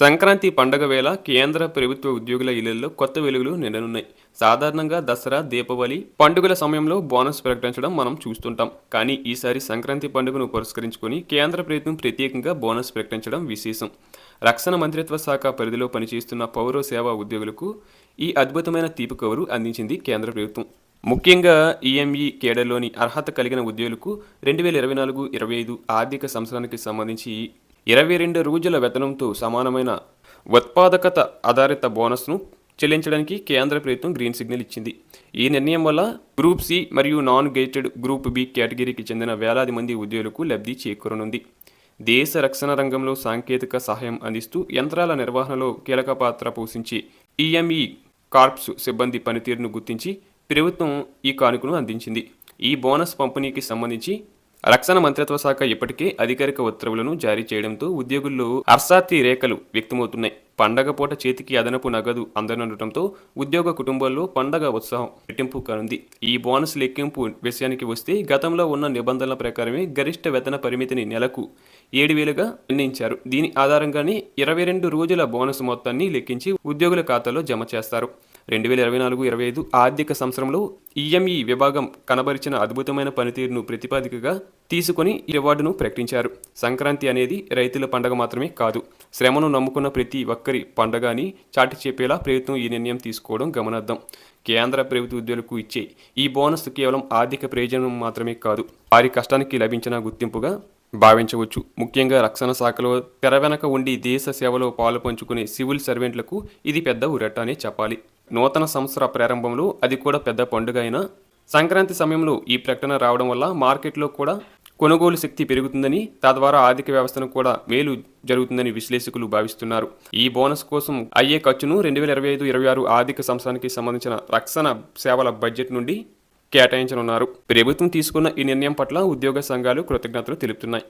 సంక్రాంతి పండగ వేళ కేంద్ర ప్రభుత్వ ఉద్యోగుల ఇళ్ళలో కొత్త వెలుగులు నిండనున్నాయి. సాధారణంగా దసరా దీపావళి పండుగల సమయంలో బోనస్ ప్రకటించడం మనం చూస్తుంటాం. కానీ ఈసారి సంక్రాంతి పండుగను పురస్కరించుకొని కేంద్ర ప్రభుత్వం ప్రత్యేకంగా బోనస్ ప్రకటించడం విశేషం. రక్షణ మంత్రిత్వ శాఖ పరిధిలో పనిచేస్తున్న పౌర సేవా ఉద్యోగులకు ఈ అద్భుతమైన తీపి కవరు అందించింది కేంద్ర ప్రభుత్వం. ముఖ్యంగా ఈఎంఈ కేడర్లోని అర్హత కలిగిన ఉద్యోగులకు రెండు వేల ఇరవై నాలుగు ఇరవై ఐదు ఆర్థిక సంవత్సరానికి సంబంధించి ఇరవై రెండు రోజుల వేతనంతో సమానమైన ఉత్పాదకత ఆధారిత బోనస్ను చెల్లించడానికి కేంద్ర ప్రభుత్వం గ్రీన్ సిగ్నల్ ఇచ్చింది. ఈ నిర్ణయం వల్ల గ్రూప్ సి మరియు నాన్ గేటెడ్ గ్రూప్ బి కేటగిరీకి చెందిన వేలాది మంది ఉద్యోగులకు లబ్ధి చేకూరనుంది. దేశ రక్షణ రంగంలో సాంకేతిక సహాయం అందిస్తూ యంత్రాల నిర్వహణలో కీలక పాత్ర పోషించి ఈఎంఈ కార్ప్స్ సిబ్బంది పనితీరును గుర్తించి ప్రభుత్వం ఈ కానుకను అందించింది. ఈ బోనస్ పంపిణీకి సంబంధించి రక్షణ మంత్రిత్వ శాఖ ఇప్పటికే అధికారిక ఉత్తర్వులను జారీ చేయడంతో ఉద్యోగుల్లో అర్సాతి రేఖలు వ్యక్తమవుతున్నాయి. పండగ పూట చేతికి అదనపు నగదు అందనుండటంతో ఉద్యోగ కుటుంబాల్లో పండగ ఉత్సాహం రెట్టింపు కానుంది. ఈ బోనస్ లెక్కింపు విషయానికి వస్తే గతంలో ఉన్న నిబంధనల ప్రకారమే గరిష్ట వేతన పరిమితిని నెలకు ఏడు వేలుగా నిర్ణయించారు. దీని ఆధారంగానే ఇరవై రెండు రోజుల బోనస్ మొత్తాన్ని లెక్కించి ఉద్యోగుల ఖాతాలో జమ చేస్తారు. రెండు వేల ఇరవై నాలుగు ఇరవై ఐదు ఆర్థిక సంవత్సరంలో ఈఎంఈ విభాగం కనబరిచిన అద్భుతమైన పనితీరును ప్రతిపాదికగా తీసుకొని ఈ అవార్డును ప్రకటించారు. సంక్రాంతి అనేది రైతుల పండగ మాత్రమే కాదు. శ్రమను నమ్ముకున్న ప్రతి ఒక్క ఒక్కరి పండగ అని చాటి చెప్పేలా ప్రభుత్వం ఈ నిర్ణయం తీసుకోవడం గమనార్థం కేంద్ర ప్రభుత్వ ఉద్యోగులకు ఇచ్చే ఈ బోనస్ కేవలం ఆర్థిక ప్రయోజనం మాత్రమే కాదు వారి కష్టానికి లభించిన గుర్తింపుగా భావించవచ్చు. ముఖ్యంగా రక్షణ శాఖలో తెర వెనక ఉండి దేశ సేవలో పాలు పంచుకునే సివిల్ సర్వెంట్లకు ఇది పెద్ద ఉరట అనే చెప్పాలి. నూతన సంవత్సర ప్రారంభంలో అది కూడా పెద్ద పండుగ అయినా సంక్రాంతి సమయంలో ఈ ప్రకటన రావడం వల్ల మార్కెట్లో కూడా కొనుగోలు శక్తి పెరుగుతుందని తద్వారా ఆర్థిక వ్యవస్థను కూడా మేలు జరుగుతుందని విశ్లేషకులు భావిస్తున్నారు. ఈ బోనస్ కోసం అయ్యే ఖర్చును రెండు వేల ఇరవై ఐదు ఇరవై ఆరు ఆర్థిక సంవత్సరానికి సంబంధించిన రక్షణ సేవల బడ్జెట్ నుండి కేటాయించనున్నారు. ప్రభుత్వం తీసుకున్న ఈ నిర్ణయం పట్ల ఉద్యోగ సంఘాలు కృతజ్ఞతలు తెలుపుతున్నాయి.